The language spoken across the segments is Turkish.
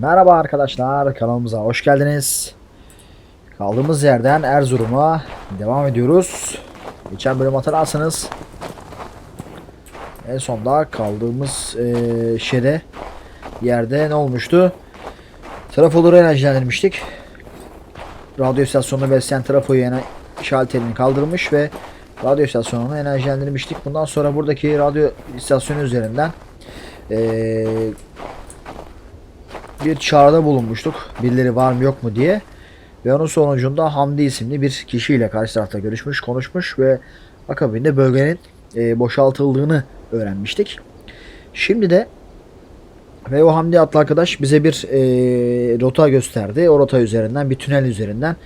Merhaba arkadaşlar kanalımıza hoş geldiniz. Kaldığımız yerden Erzurum'a devam ediyoruz. Geçen bölüm hatırlarsanız en sonda kaldığımız eee şeyde yerde ne olmuştu? Trafoları enerjilendirmiştik. Radyo istasyonunu besleyen trafoyu şalterini kaldırmış ve radyo istasyonunu enerjilendirmiştik. Bundan sonra buradaki radyo istasyonu üzerinden eee bir çağrıda bulunmuştuk. Birileri var mı yok mu diye. Ve onun sonucunda Hamdi isimli bir kişiyle karşı tarafta görüşmüş, konuşmuş ve akabinde bölgenin e, boşaltıldığını öğrenmiştik. Şimdi de ve o Hamdi adlı arkadaş bize bir e, rota gösterdi. O rota üzerinden bir tünel üzerinden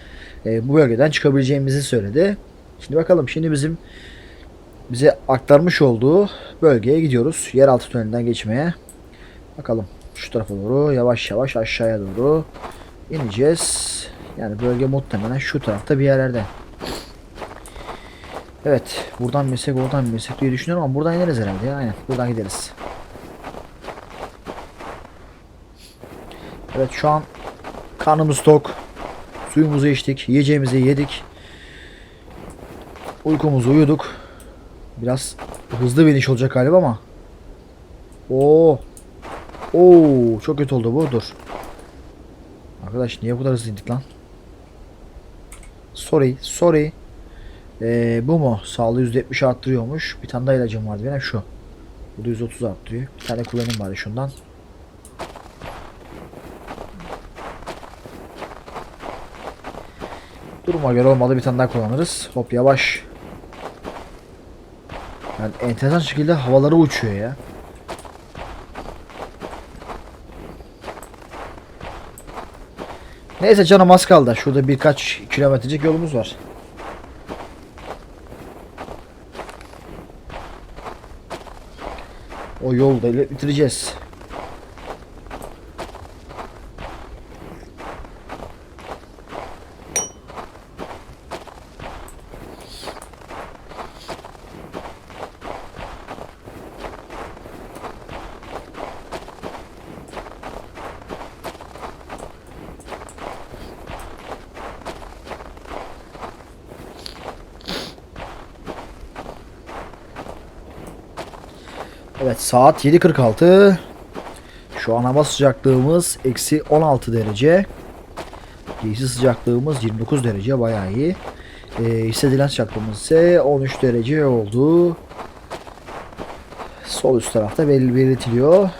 e, bu bölgeden çıkabileceğimizi söyledi. Şimdi bakalım şimdi bizim bize aktarmış olduğu bölgeye gidiyoruz. Yeraltı tünelinden geçmeye. Bakalım şu tarafa doğru yavaş yavaş aşağıya doğru ineceğiz. Yani bölge muhtemelen şu tarafta bir yerlerde. Evet. Buradan bilsek oradan bilsek diye düşünüyorum ama buradan ineriz herhalde ya. Aynen. Buradan gideriz. Evet şu an karnımız tok. Suyumuzu içtik. Yiyeceğimizi yedik. Uykumuzu uyuduk. Biraz hızlı bir iniş olacak galiba ama. Oo. Oo, çok kötü oldu bu. Dur. Arkadaş niye bu kadar hızlı indik lan? Sorry, sorry. Ee, bu mu? Sağlığı %70 arttırıyormuş. Bir tane daha ilacım vardı benim şu. Bu da 130 arttırıyor. Bir tane kullanayım bari şundan. Duruma göre olmadı bir tane daha kullanırız. Hop yavaş. Yani enteresan şekilde havalara uçuyor ya. Neyse canım az kaldı. Şurada birkaç kilometrecik yolumuz var. O yolda bitireceğiz. Evet saat 7.46. Şu an hava sıcaklığımız eksi 16 derece. Giysi sıcaklığımız 29 derece bayağı iyi. Ee, hissedilen sıcaklığımız ise 13 derece oldu. Sol üst tarafta belirtiliyor.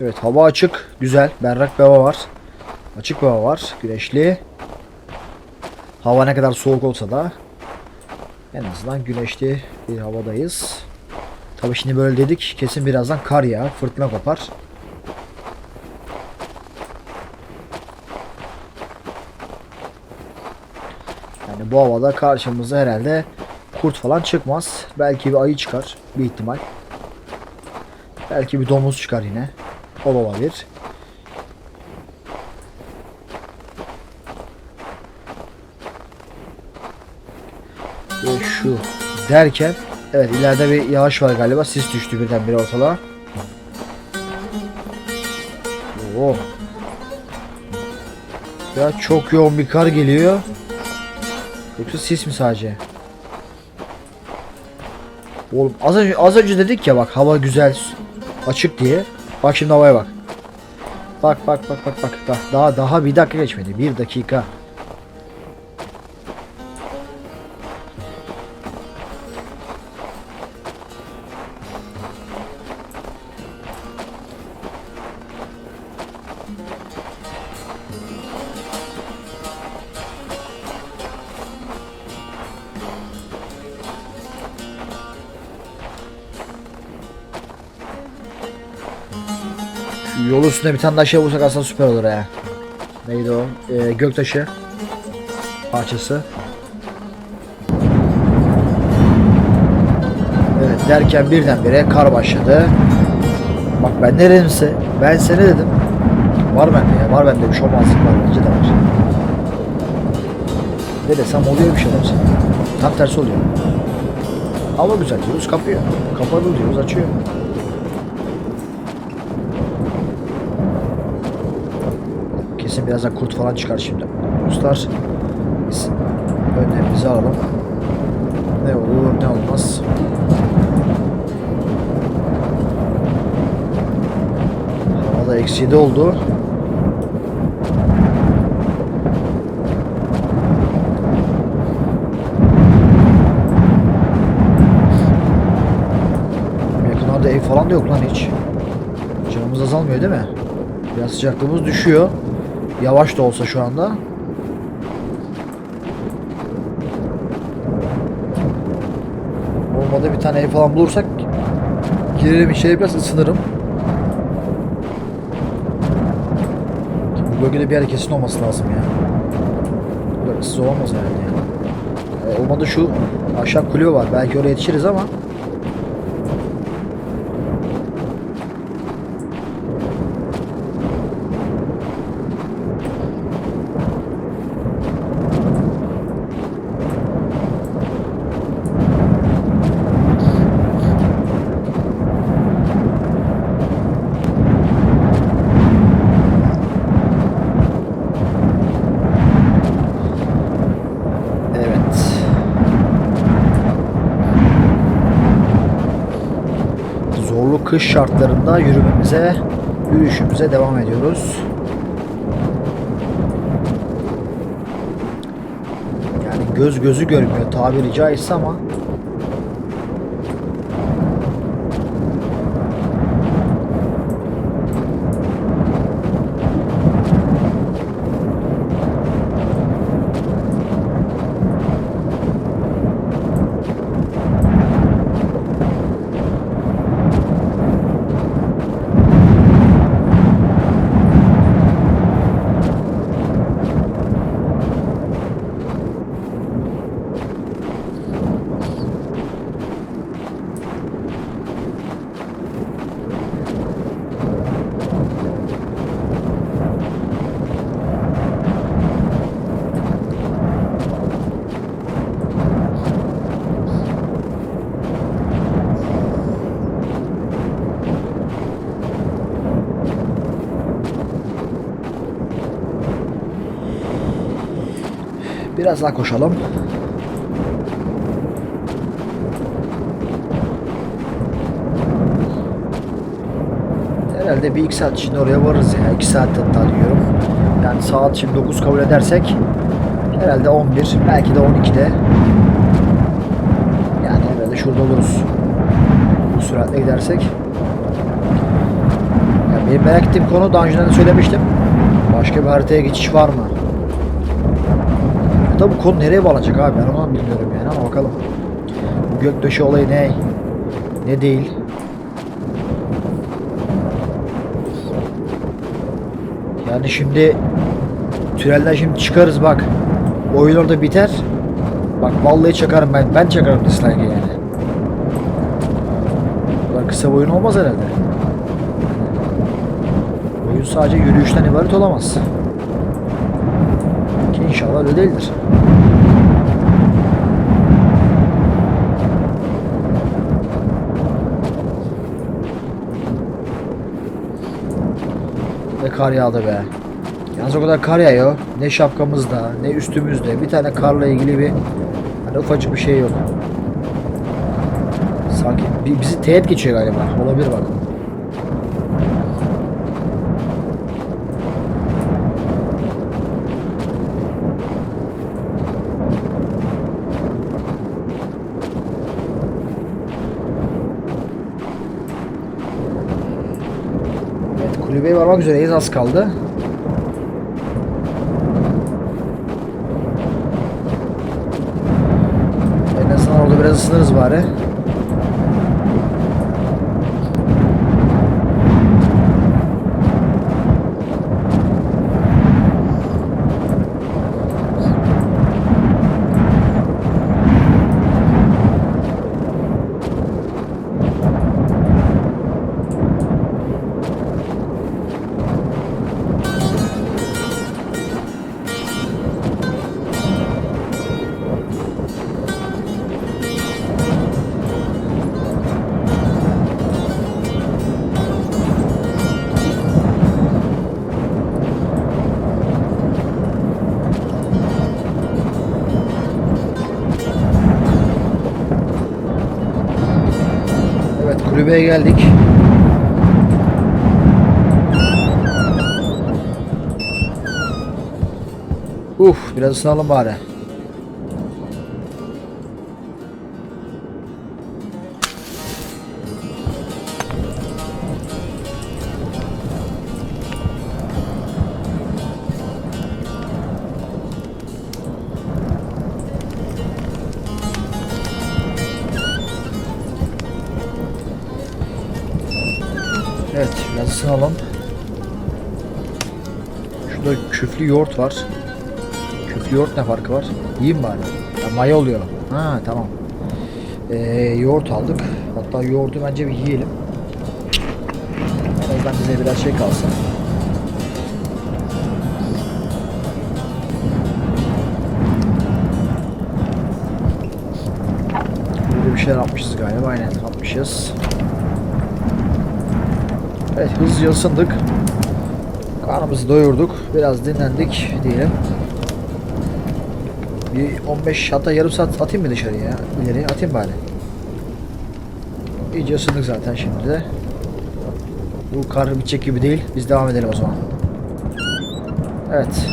Evet hava açık. Güzel. Berrak bir hava var. Açık bir hava var. Güneşli. Hava ne kadar soğuk olsa da en azından güneşli bir havadayız. Tabi şimdi böyle dedik. Kesin birazdan kar yağar. Fırtına kopar. Yani bu havada karşımıza herhalde kurt falan çıkmaz. Belki bir ayı çıkar. Bir ihtimal. Belki bir domuz çıkar yine. O da olabilir. Ve şu derken evet ileride bir yağış var galiba. Sis düştü birdenbire ortalığa. Oo. Ya çok yoğun bir kar geliyor. Yoksa sis mi sadece? Oğlum az önce, az önce dedik ya bak hava güzel açık diye. Bak şimdi havaya bak. Bak bak bak bak bak. Daha daha bir dakika geçmedi. Bir dakika. Üstünde bir tane daha şey bulsak aslında süper olur ya. Neydi o? Ee, göktaşı parçası. Evet derken birdenbire kar başladı. Bak ben ne ben seni dedim. Var bende ya var bende bir şomazlık var bence de var. Ne desem oluyor bir şeyler. Tam tersi oluyor. Hava güzel diyoruz kapıyor. Kapalı diyoruz açıyor. Kesin birazdan kurt falan çıkar şimdi. Dostlar biz önlemimizi alalım. Ne olur ne olmaz. Havada eksi 7 oldu. Yakınlarda ev falan da yok lan hiç. Canımız azalmıyor değil mi? Biraz sıcaklığımız düşüyor. Yavaş da olsa şu anda. Olmadı bir tane ev falan bulursak girelim içeri biraz ısınırım. Bu bölgede bir yer kesin olması lazım ya. Issız olamaz herhalde ya. E, olmadı şu aşağı kulübe var. Belki oraya yetişiriz ama Evet. Zorlu kış şartlarında yürümemize, yürüyüşümüze devam ediyoruz. Yani göz gözü görmüyor tabiri caizse ama biraz daha koşalım. Herhalde bir iki saat içinde oraya varırız ya. iki saatte hatta diyorum. Yani saat şimdi 9 kabul edersek herhalde 11 belki de 12'de yani herhalde şurada oluruz. Bu süratle gidersek. Yani benim merak ettiğim konu daha önceden de söylemiştim. Başka bir haritaya geçiş var mı? Da bu konu nereye bağlanacak abi ben onu bilmiyorum yani ama bakalım. Bu göktaşı olayı ne? Ne değil? Yani şimdi tünelden şimdi çıkarız bak. Oyun orada biter. Bak vallahi çakarım ben. Ben çakarım dislike'ı yani. Bu kadar kısa bir oyun olmaz herhalde. Oyun sadece yürüyüşten ibaret olamaz. İnşallah öyle değildir. Ne kar yağdı be. Yalnız o kadar kar yağıyor. Ne şapkamızda, ne üstümüzde. Bir tane karla ilgili bir hani ufacık bir şey yok. Sanki bi- bizi teğet geçiyor galiba. Olabilir bak. Evet kulübeye varmak üzereyiz az kaldı. En azından orada biraz ısınırız bari. Kulübeye geldik. Uf biraz ısınalım bari. Şurada küflü yoğurt var. Küflü yoğurt ne farkı var? Yiyeyim bari. Ya, maya oluyor. Ha tamam. Ee, yoğurt aldık. Hatta yoğurdu bence bir yiyelim. En azından bize biraz şey kalsın. Burada bir şeyler yapmışız galiba. Aynen yapmışız. Evet hızlıca ısındık. Karnımızı doyurduk. Biraz dinlendik diyelim. Bir 15 hatta yarım saat atayım mı dışarıya ya? İleri atayım bari. İyice ısındık zaten şimdi de. Bu kar bitecek gibi değil. Biz devam edelim o zaman. Evet.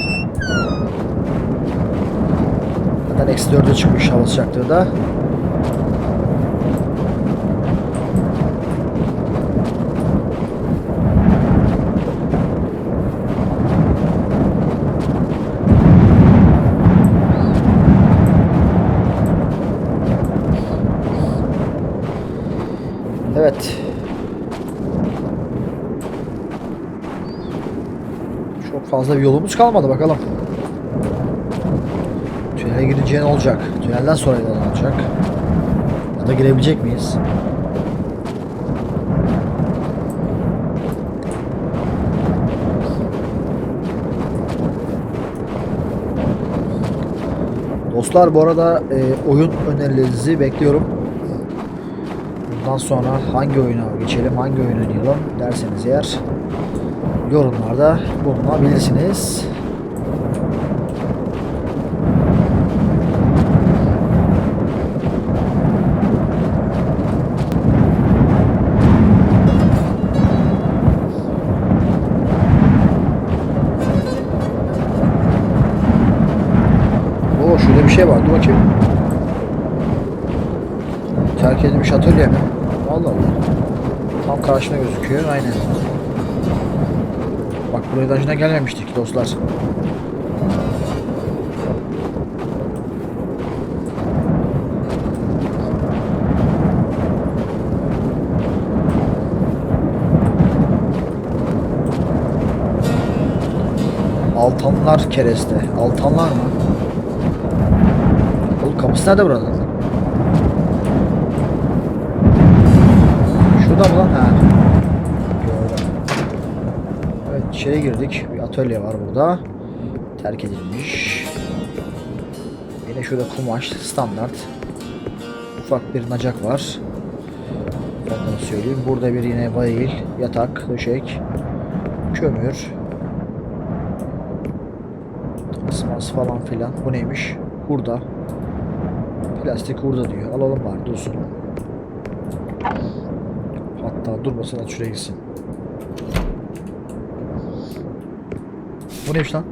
Zaten eksi 4'e çıkmış hava sıcaklığı da. Evet. Bir yolumuz kalmadı bakalım. Tünele ne olacak? Tünelden sonra ne olacak? Ya da girebilecek miyiz? Dostlar bu arada e, oyun önerilerinizi bekliyorum. Bundan sonra hangi oyuna geçelim, hangi oyun oynayalım derseniz eğer yorumlarda bulunabilirsiniz. Oo şurada bir şey var. Dur bakayım. Terk edilmiş atölye mi? Allah Allah. Tam karşına gözüküyor. Aynen. Buraya da önceden gelmemiştik dostlar. Altanlar kereste. Altanlar mı? Oğlum kapısı nerede buranın? Şurada mı lan? Ha. Gördüm. Evet içeri girdik. Bir atölye var burada. Terk edilmiş. Yine şurada kumaş standart. Ufak bir nacak var. Ondan söyleyeyim. Burada bir yine bayil, yatak, döşek, kömür. Asmas falan filan. Bu neymiş? Hurda. Plastik hurda diyor. Alalım bari dursun. Hatta durmasın at şuraya gitsin. Bu neymiş lan?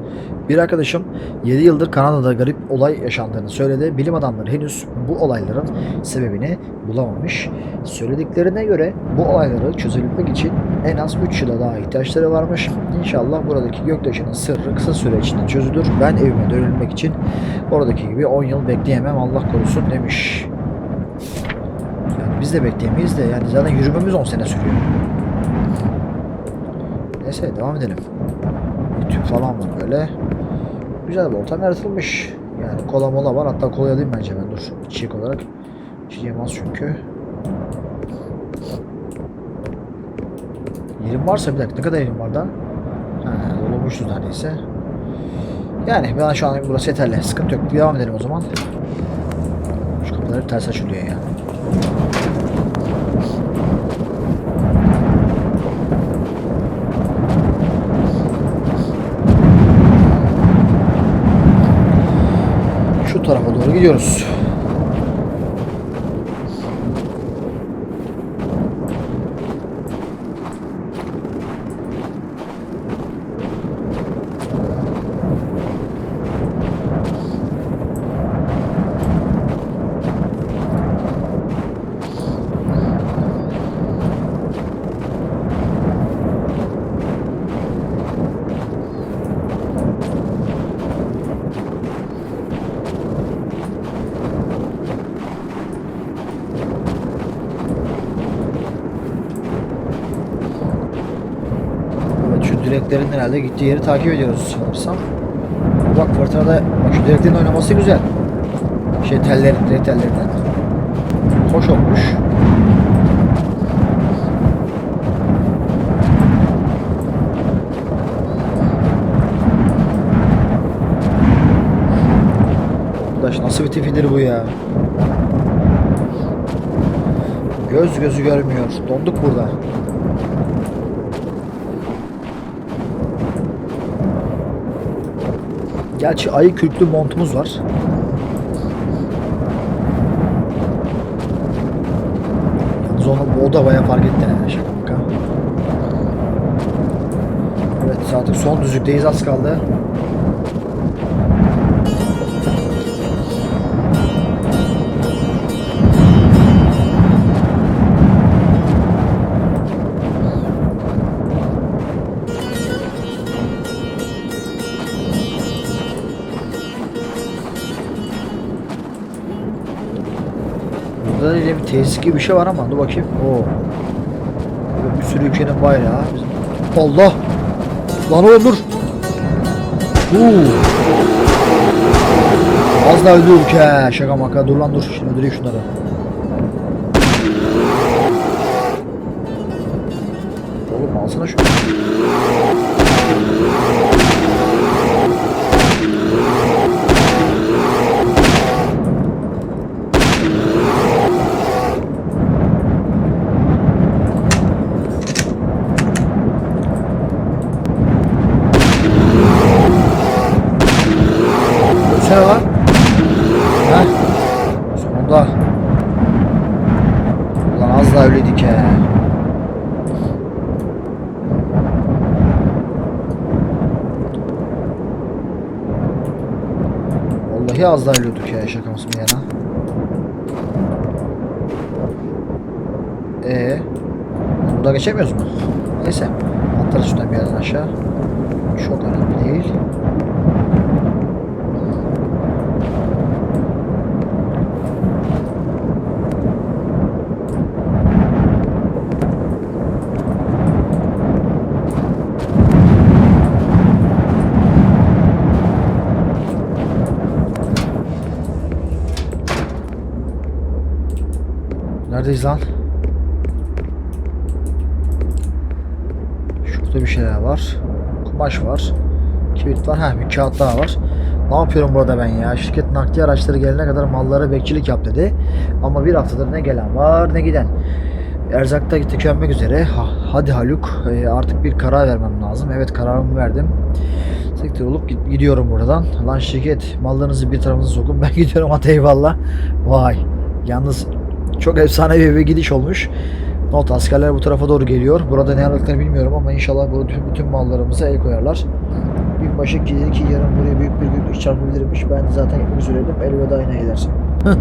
Bir arkadaşım 7 yıldır Kanada'da garip olay yaşandığını söyledi. Bilim adamları henüz bu olayların sebebini bulamamış. Söylediklerine göre bu olayları çözebilmek için en az 3 yıla daha ihtiyaçları varmış. İnşallah buradaki göktaşının sırrı kısa süre içinde çözülür. Ben evime dönülmek için oradaki gibi 10 yıl bekleyemem Allah korusun demiş. Yani biz de bekleyemeyiz de yani zaten yürümemiz 10 sene sürüyor. Neyse devam edelim. Falan var böyle. Güzel bir ortam yaratılmış. Yani kola mola var. Hatta kola alayım bence ben dur. İçecek olarak. İçeceğim az çünkü. Yerim varsa bir dakika. Ne kadar yerim var da? Dolmuştu neredeyse. Yani ben şu an burası yeterli. Sıkıntı yok. Devam edelim o zaman. Şu kapılar hep ters açılıyor ya. Şu tarafa doğru gidiyoruz. Direklerin herhalde gittiği yeri takip ediyoruz sanırsam. Bak fırtınada bak şu direklerin oynaması güzel. Şey tellerin, direkt tellerinden. Hoş olmuş. Arkadaş nasıl bir tipidir bu ya? Göz gözü görmüyor. Donduk burada. Gerçi ayı kürklü montumuz var. Yalnız onu, o da bayağı fark etti yani şaka maka. Evet artık son düzlükteyiz az kaldı. Yine bir tesis gibi bir şey var ama dur bakayım. Oo. Bir sürü ülkenin bayrağı. Bizim... Allah! Lan oğlum dur! Huu. Az da öldü ülke. Şaka maka. Dur lan dur. Şimdi öldüreyim şunları. Oğlum alsana şunu. Dönsene lan. Heh. Sonunda. Ulan az daha öyleydik he. Vallahi az daha ölüyorduk ya şaka mısın bir yana. Ee, burada geçemiyoruz mu? Neyse. Atlarız şuradan bir yerden aşağı. Çok önemli değil. Neredeyiz lan? Şurada bir şeyler var. Kumaş var. Kibrit var. Ha bir kağıt daha var. Ne yapıyorum burada ben ya? Şirket nakliye araçları gelene kadar mallara bekçilik yap dedi. Ama bir haftadır ne gelen var ne giden. Erzakta tükenmek üzere. Ha, hadi Haluk e, artık bir karar vermem lazım. Evet kararımı verdim. Sektör olup gid- gidiyorum buradan. Lan şirket mallarınızı bir tarafınıza sokun. Ben gidiyorum hadi eyvallah. Vay. Yalnız çok efsane bir gidiş olmuş. Not askerler bu tarafa doğru geliyor. Burada ne aldıklarını bilmiyorum ama inşallah burada bütün, bütün mallarımıza el koyarlar. Binbaşı ki dedi ki yarın buraya büyük bir gündüz çarpabilirmiş. Ben de zaten gitmek üzereydim. Elveda yine edersin.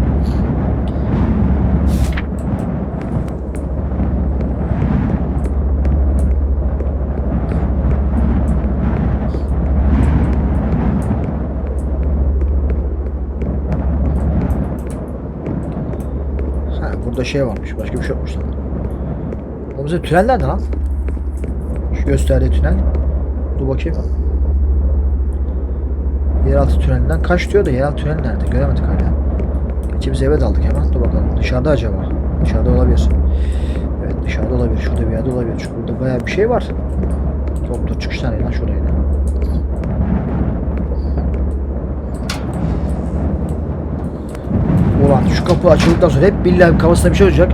Ha, burada şey varmış. Başka bir şey yokmuş lan. O bize tünel nerede lan? Şu gösterdiği tünel. Dur bakayım. Yeraltı tünelinden kaç diyor da yeraltı tünel nerede? Göremedik hala. Biz eve daldık hemen. Dur bakalım. Dışarıda acaba? Dışarıda olabilir. Evet dışarıda olabilir. Şurada bir yerde olabilir. Çünkü burada bayağı bir şey var. Dur çıkış nereye lan şuraya. Ulan şu kapı açıldıktan sonra hep billahi kafasında bir şey olacak.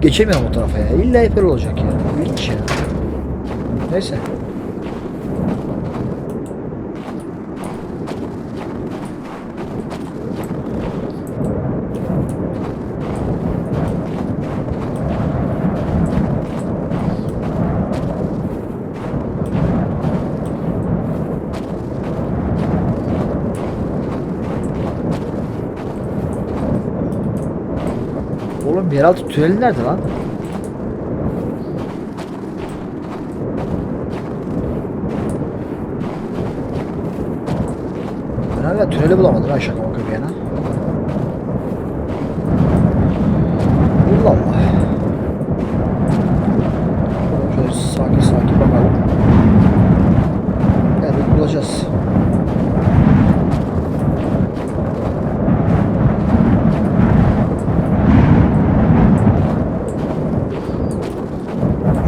Geçemiyorum o tarafa ya. İlla hep olacak ya. İlginç ya. Neyse. Oğlum yeraltı tüneli nerede lan? Ben hala tüneli bulamadım ha şaka bir yana. Allah Allah. Şöyle sakin sakin bakalım. olacağız.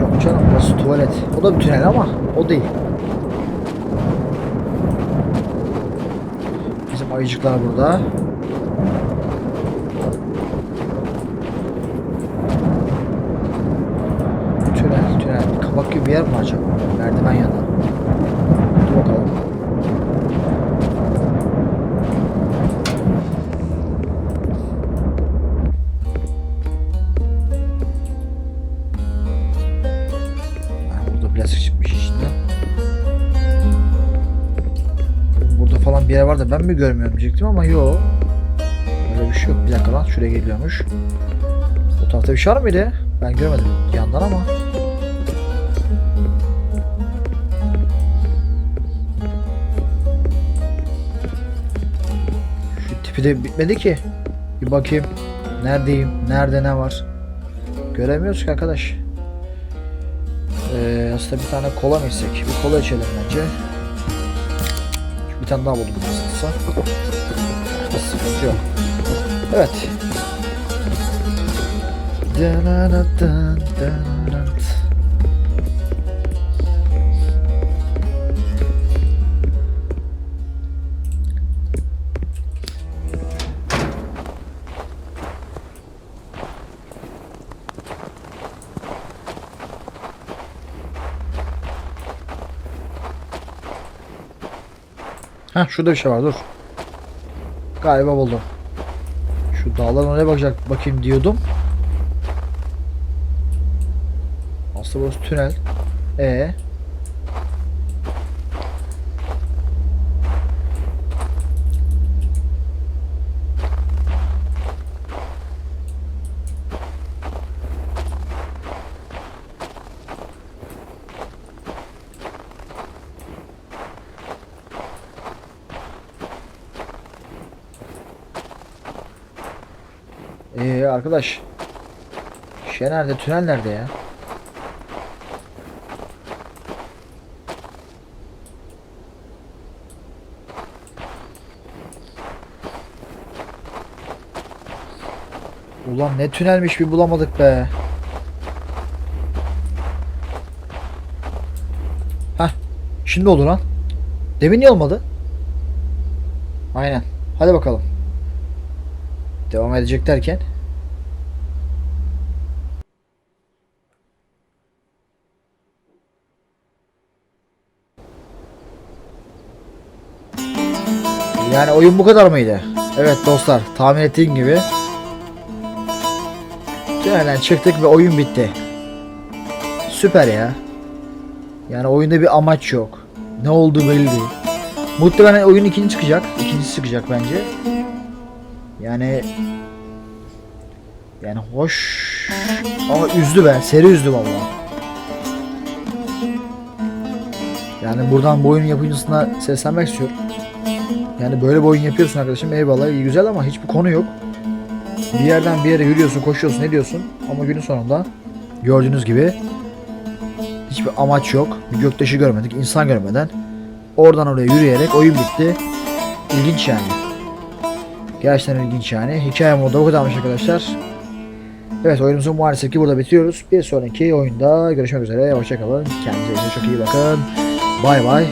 Yok canım burası tuvalet. O da bir tünel ama o değil. Bizim ayıcıklar burada. Tünel, tünel. Kabak gibi bir yer mi acaba? Var ben mi görmüyorum diyecektim ama yok. Öyle bir şey yok. Bir dakika lan şuraya geliyormuş. O tarafta bir şey var mıydı? Ben görmedim yandan ama. Şu tipi de bitmedi ki. Bir bakayım. Neredeyim? Nerede ne var? Göremiyoruz ki arkadaş. Ee, aslında bir tane kola mı içsek? Bir kola içelim bence. Bir tane daha buldum nasılsa. Sıkıntı yok. Evet. Heh şurada bir şey var dur. Galiba buldum. Şu dağların oraya bakacak bakayım diyordum. Aslında burası tünel. E Ee arkadaş. Şey nerede? Tünel nerede ya? Ulan ne tünelmiş bir bulamadık be. Hah. Şimdi oldu lan. Demin niye olmadı? Aynen. Hadi bakalım. Devam edecek derken. Yani oyun bu kadar mıydı? Evet dostlar tahmin ettiğim gibi. Tünelden çıktık ve oyun bitti. Süper ya. Yani oyunda bir amaç yok. Ne olduğu belli değil. Muhtemelen oyun ikinci çıkacak. İkincisi çıkacak bence. Yani yani hoş ama üzdü be. Seri üzdü vallahi. Yani buradan bu oyunun yapımcısına seslenmek istiyorum. Yani böyle bir oyun yapıyorsun arkadaşım eyvallah iyi güzel ama hiçbir konu yok. Bir yerden bir yere yürüyorsun, koşuyorsun, ne diyorsun? Ama günün sonunda gördüğünüz gibi hiçbir amaç yok. Bir göktaşı görmedik, insan görmeden oradan oraya yürüyerek oyun bitti. İlginç yani. Gerçekten ilginç yani. Hikaye modu bu kadarmış arkadaşlar. Evet oyunumuzu maalesef ki burada bitiriyoruz. Bir sonraki oyunda görüşmek üzere. Hoşçakalın. Kendinize çok iyi bakın. Bay bay.